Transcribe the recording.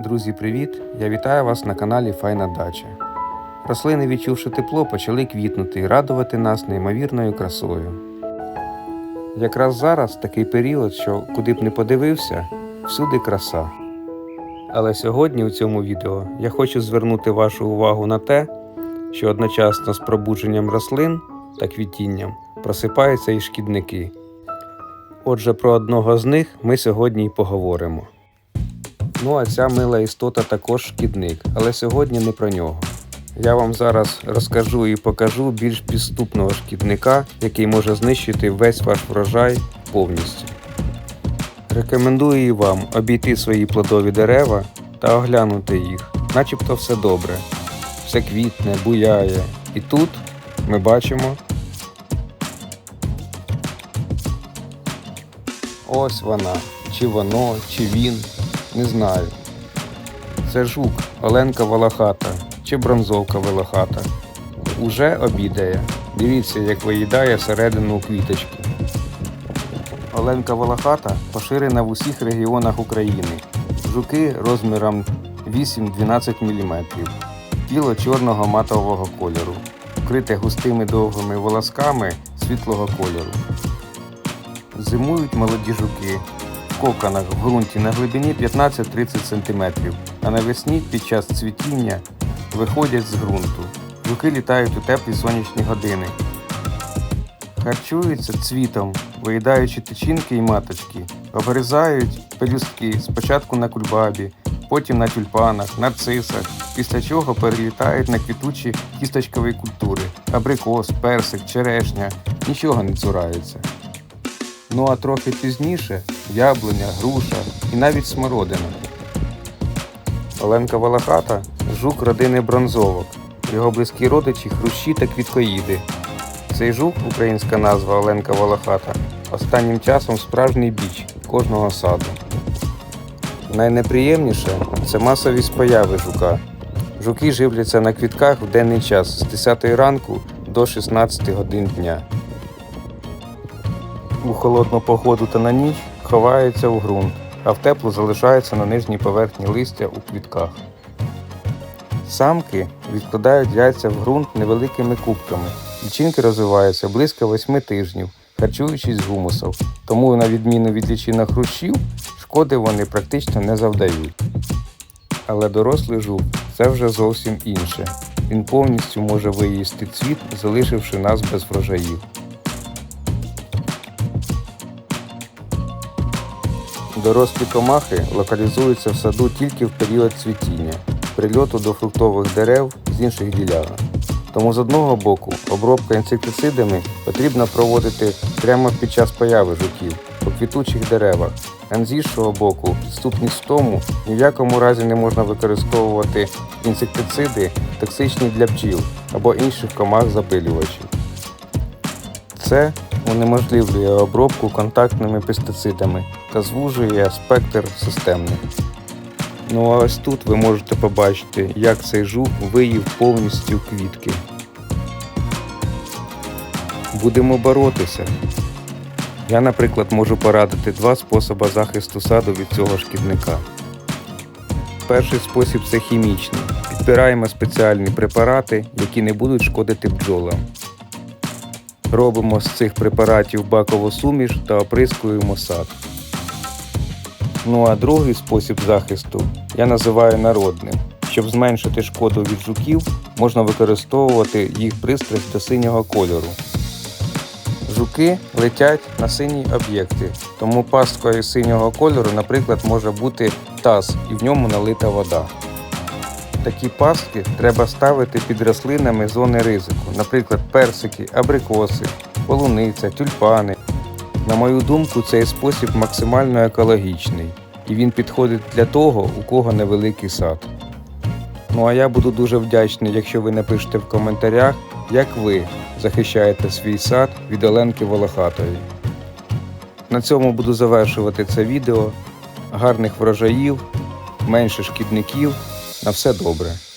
Друзі, привіт! Я вітаю вас на каналі Файна Дача. Рослини, відчувши тепло, почали квітнути і радувати нас неймовірною красою. Якраз зараз такий період, що куди б не подивився, всюди краса. Але сьогодні у цьому відео я хочу звернути вашу увагу на те, що одночасно з пробудженням рослин та квітінням просипаються і шкідники. Отже, про одного з них ми сьогодні й поговоримо. Ну а ця мила істота також шкідник, але сьогодні не про нього. Я вам зараз розкажу і покажу більш підступного шкідника, який може знищити весь ваш врожай повністю. Рекомендую вам обійти свої плодові дерева та оглянути їх, начебто все добре, все квітне, буяє. І тут ми бачимо. Ось вона, чи воно, чи він, не знаю. Це жук, Оленка Волохата чи бронзовка волохата. Уже обідає. Дивіться, як виїдає середину квіточки. Оленка волохата поширена в усіх регіонах України. Жуки розміром 8-12 мм. Тіло чорного матового кольору, вкрите густими довгими волосками світлого кольору. Зимують молоді жуки коконах в ґрунті на глибині 15-30 см, а навесні під час цвітіння виходять з ґрунту. Жуки літають у теплі сонячні години. Харчуються цвітом, виїдаючи тичинки і маточки, обгризають пелюстки спочатку на кульбабі, потім на тюльпанах, нарцисах, після чого перелітають на квітучі кісточкові культури абрикос, персик, черешня, нічого не цураються. Ну а трохи пізніше яблуня, груша і навіть смородина. Оленка Волохата жук родини бронзовок. Його близькі родичі хрущі та квіткоїди. Цей жук, українська назва Оленка Волохата, останнім часом справжній біч кожного саду. Найнеприємніше це масовість появи жука. Жуки живляться на квітках в денний час з 10 ранку до 16 годин дня. У холодну погоду та на ніч ховаються в ґрунт, а в теплу залишаються на нижній поверхні листя у квітках. Самки відкладають яйця в ґрунт невеликими кубками. Лічинки розвиваються близько 8 тижнів, харчуючись з гумусом, тому, на відміну від лічинок хрущів, шкоди вони практично не завдають. Але дорослий жук це вже зовсім інше. Він повністю може виїсти цвіт, залишивши нас без врожаїв. Дорослі комахи локалізуються в саду тільки в період цвітіння, прильоту до фруктових дерев з інших ділянок. Тому з одного боку обробка інсектицидами потрібно проводити прямо під час появи жуків по квітучих деревах. А з іншого боку, підступність в тому ні в якому разі не можна використовувати інсектициди, токсичні для бджіл або інших комах запилювачів. Це унеможливлює обробку контактними пестицидами та звужує спектр системних. Ну а ось тут ви можете побачити, як цей жук виїв повністю квітки. Будемо боротися. Я, наприклад, можу порадити два способи захисту саду від цього шкідника. Перший спосіб це хімічний. Підбираємо спеціальні препарати, які не будуть шкодити бджолам. Робимо з цих препаратів бакову суміш та оприскуємо сад. Ну а другий спосіб захисту я називаю народним. Щоб зменшити шкоду від жуків, можна використовувати їх пристрасть до синього кольору. Жуки летять на сині об'єкти, тому пасткою синього кольору, наприклад, може бути таз і в ньому налита вода. Такі пастки треба ставити під рослинами зони ризику, наприклад, персики, абрикоси, полуниця, тюльпани. На мою думку, цей спосіб максимально екологічний і він підходить для того, у кого невеликий сад. Ну а я буду дуже вдячний, якщо ви напишете в коментарях, як ви захищаєте свій сад від Оленки Волохатої. На цьому буду завершувати це відео. Гарних врожаїв, менше шкідників. На все добре.